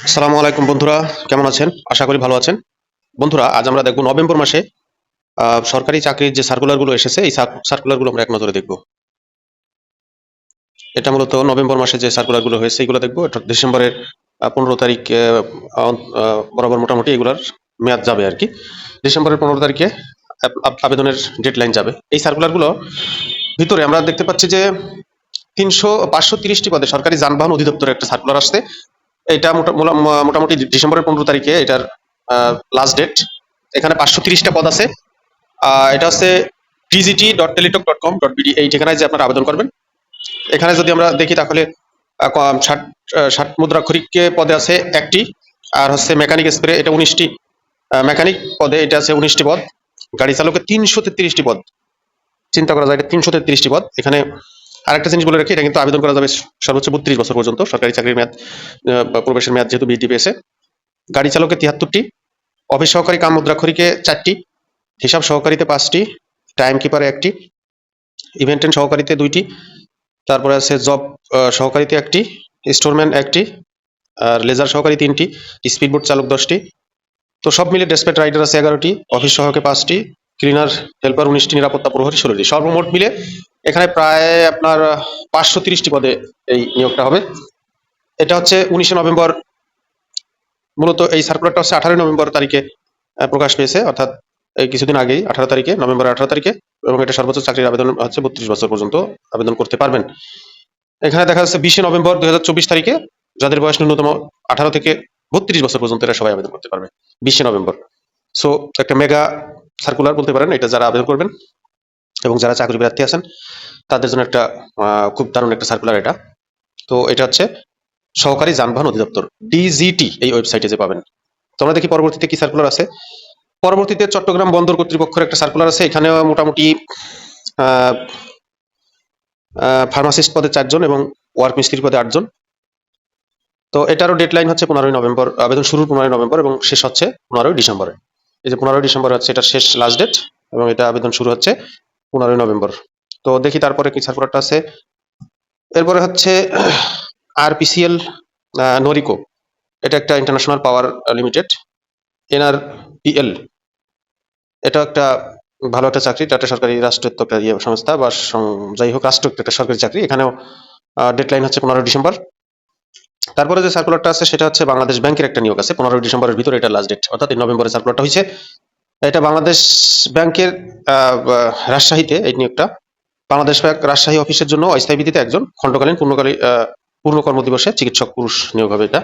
আসসালামু আলাইকুম বন্ধুরা, কেমন আছেন? আশা করি ভালো আছেন। বন্ধুরা, আজ আমরা দেখব নভেম্বর মাসে সরকারি চাকরির যে সার্কুলারগুলো এসেছে, এই সার্কুলারগুলো আমরা এক নজরে দেখব। এটা মূলত নভেম্বর মাসে যে সার্কুলারগুলো হয়েছে, এগুলো দেখব। এটা ডিসেম্বরের পনেরো তারিখ বরাবর মোটামুটি এগুলার মেয়াদ যাবে আর কি। ডিসেম্বরের পনেরো তারিখে আব- আব- আবেদনের ডেডলাইন যাবে। এই সার্কুলারগুলো ভিতরে আমরা দেখতে পাচ্ছি যে তিনশো পাঁচশো তিরিশটি পদে সরকারি যানবাহন অধিদপ্তরের একটা সার্কুলার আসছে। এটা মোটামুটি ডিসেম্বরের পনেরো তারিখে এটার লাস্ট ডেট এখানে পাঁচশো তিরিশটা পদ আছে। এটা হচ্ছে TGT dot Teletalk dot com dot BD এই ঠিকানায় যে আপনারা আবেদন করবেন। এখানে যদি আমরা দেখি তাহলে ষাট ষাট মুদ্রাক্ষরিক পদে আছে একটি, আর হচ্ছে মেকানিক স্প্রে এটা উনিশটি মেকানিক পদে এটা আছে উনিশটি পদ। গাড়ি চালকের তিনশো তেত্রিশটি পদ। চিন্তা করা যায় এটা তিনশো তেত্রিশটি পদ। এখানে আরেকটা জিনিস বলে রাখি, এটা কিন্তু আবেদন করা যাবে সর্বোচ্চ বত্রিশ বছর পর্যন্ত সরকারি চাকরির মেয়াদ প্রবেশের মেয়াদ যেহেতু বিডি পেয়েছে। গাড়ি চালকের তিয়াত্তরটি, অফিস সহকারী কাম মুদ্রাক্ষরিকে চারটি, হিসাব সহকারীতে পাঁচটি, টাইম কিপারে একটি ইভেন্টেন সহকারীতে দুইটি, তারপরে আছে জব সহকারীতে একটি, স্টোরম্যান একটি, আর লেজার সহকারী তিনটি, স্পিডবোট চালক দশটি। তো সব মিলে ডেসপেট রাইডার আছে এগারোটি, অফিস সহকে পাঁচটি, ক্লিনার, হেল্পার উনিশটি, নিরাপত্তা প্রহরী ষোলোটি। সর্বমোট মিলে এখানে প্রায় আপনার পাঁচশো তিরিশটি পদে এই নিয়োগটা হবে। এটা হচ্ছে উনিশে নভেম্বর। মূলত এই সার্কুলারটা হচ্ছে আঠারোই নভেম্বর তারিখে প্রকাশ পেয়েছে। অর্থাৎ এই কিছুদিন আগেই, আঠারো তারিখে নভেম্বর আঠারো তারিখে, এবং এটা সর্বোচ্চ চাকরির আবেদন হচ্ছে বত্রিশ বছর পর্যন্ত আবেদন করতে পারবেন। এখানে দেখা যাচ্ছে বিশে নভেম্বর দুই হাজার চব্বিশ তারিখে, যাদের বয়স ন্যূনতম আঠারো থেকে বত্রিশ বছর পর্যন্ত, এরা সবাই আবেদন করতে পারবে। বিশে নভেম্বর। সো একটা মেগা সার্কুলার বলতে পারেন, এটা যারা আবেদন করবেন এবং যারা চাকরি প্রার্থী আছেন, তাদের জন্য একটা খুব দারুণ একটা সার্কুলার এটা। তো এটা হচ্ছে সহকারী যানবাহন অধিদপ্তর ডিজিটি এই ওয়েবসাইটে যে পাবেন। তোমরা দেখি পরবর্তীতে কি সার্কুলার আছে। পরবর্তীতে চট্টগ্রাম বন্দর কর্তৃপক্ষের একটা সার্কুলার আছে। এখানে মোটামুটি ফার্মাসিস্ট পদে চারজন এবং ওয়ার্ক মিস্ত্রি পদে আটজন। তো এটারও ডেডলাইন হচ্ছে পনেরোই নভেম্বর, আবেদন শুরু পনেরোই নভেম্বর এবং শেষ হচ্ছে পনেরোই ডিসেম্বরে। এই যে পনেরোই ডিসেম্বর হচ্ছে, এটা শেষ লাস্ট ডেট এবং এটা আবেদন শুরু হচ্ছে পনেরোই নভেম্বর। তো দেখি তারপরে কি সার্কুলারটা আছে। এরপরে হচ্ছে আর আরপিসিএল নরিকো এটা একটা ইন্টারন্যাশনাল পাওয়ার লিমিটেড এনআরপিএল এটা একটা ভালো একটা চাকরি, এটা একটা সরকারি রাষ্ট্রায়ত্ত একটা ইয়ে সংস্থা বা যাই হোক, রাষ্ট্র, একটা সরকারি চাকরি। এখানেও ডেডলাইন হচ্ছে পনেরোই ডিসেম্বর। তারপরে যে সার্কুলারটা আছে, সেটা হচ্ছে বাংলাদেশ ব্যাংকের একটা নিয়োগ আছে। পনেরোই ডিসেম্বরের ভিতরে এটা লাস্ট ডেট অর্থাৎ এই নভেম্বরের সার্কুলারটা হয়েছে। এটা বাংলাদেশ ব্যাংকের রাজশাহীতে এই নিয়োগটা। বাংলাদেশ ব্যাংক রাজশাহী অফিসের জন্য অস্থায়ী ভিত্তিতে একজন খণ্ডকালীন পূর্ণকালী পূর্ণ কর্মদিবসে চিকিৎসক পুরুষ নিয়োগ হবে এটা।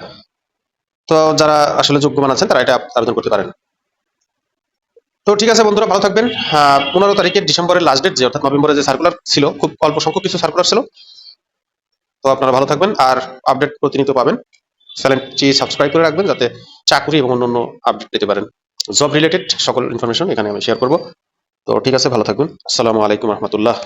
তো যারা আসলে যোগ্যমান আছেন, তারা এটা আবেদন করতে পারেন। তো ঠিক আছে বন্ধুরা, ভালো থাকবেন। পনেরো তারিখে ডিসেম্বরের লাস্ট ডেট যে, অর্থাৎ নভেম্বরে যে সার্কুলার ছিল, খুব অল্প সংখ্যক কিছু সার্কুলার ছিল। তো আপনারা ভালো থাকবেন আর আপডেট প্রতিনিয়ত পাবেন। চ্যানেলটি সাবস্ক্রাইব করে রাখবেন যাতে চাকরি এবং অন্য অন্য আপডেট পেতে পারেন। জব রিলেটেড সকল ইনফরমেশন এখানে আমি শেয়ার করব। তো ঠিক আছে, ভালো থাকুন। আসসালামু আলাইকুম রহমতুল্লাহ।